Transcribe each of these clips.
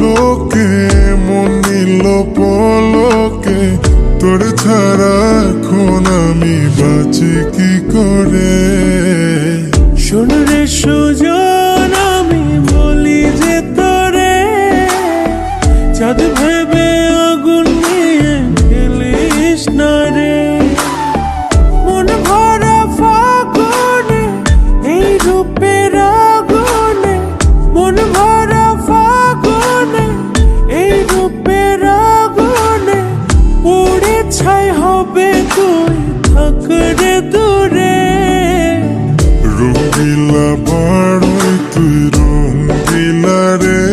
রূপের মনিল মন নিল পলকে। তোর ছাড়া এখন আমি বাঁচি কি করে? ছাই হবে তুই? থাকরে দূরে। রঙ্গিলা বাড়ই তুই রে।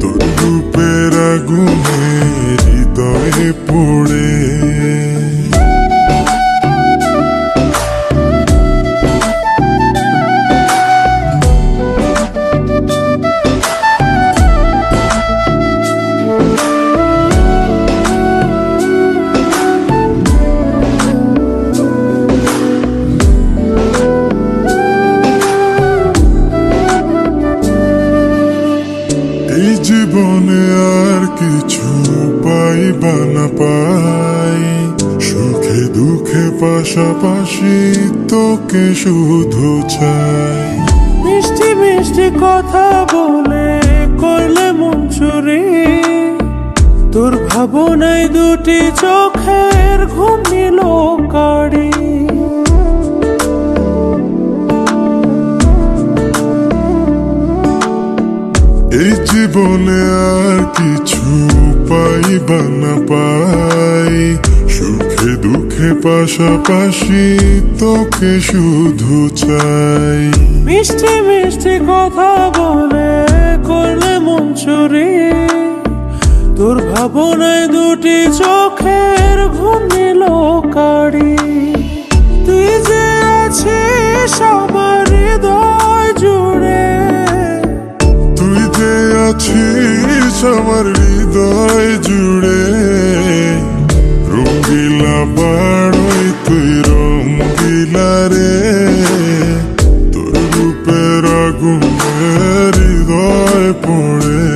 তোর রূপের আগুনে হৃদয়ে পড়ে পাশাপাশি তোকে শুধু চাই। মিষ্টি মিষ্টি কথা বলে করলে মন চুরি তোর ভাবনায় দুটি চোখের ঘুম নিল কাড়ি। এই জীবনে আর কিছু পাইবা না পাই। সুখে দুঃখে পাশাপাশি তোকে শুধু চাই। মিষ্টি মিষ্টি কথা বলে করলে মন চুরি তোর ভাবনায় দুটি চোখের ঘুম নিল কাড়ি তুই যে আছিস আমার হৃদয় জুড়ে। তুই যে আছিস আমার হৃদয় পড়ে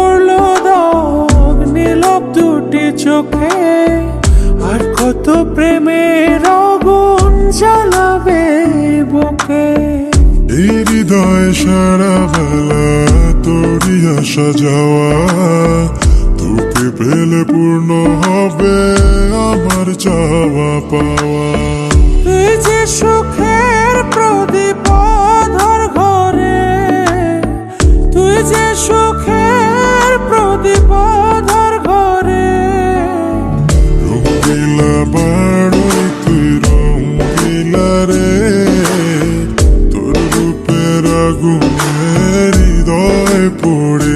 দুটি চোখে আর কত প্রেমের আগুন জ্বালাবে বুকে। এই হৃদয় সারা বেলা তোরই আসা যাওয়া তোকে পেলে পূর্ণ হবে আমার চাওয়া পাওয়া। তুই যে সুখের প্রদীপ ধর ঘরে তুই যে সুখের পড়ে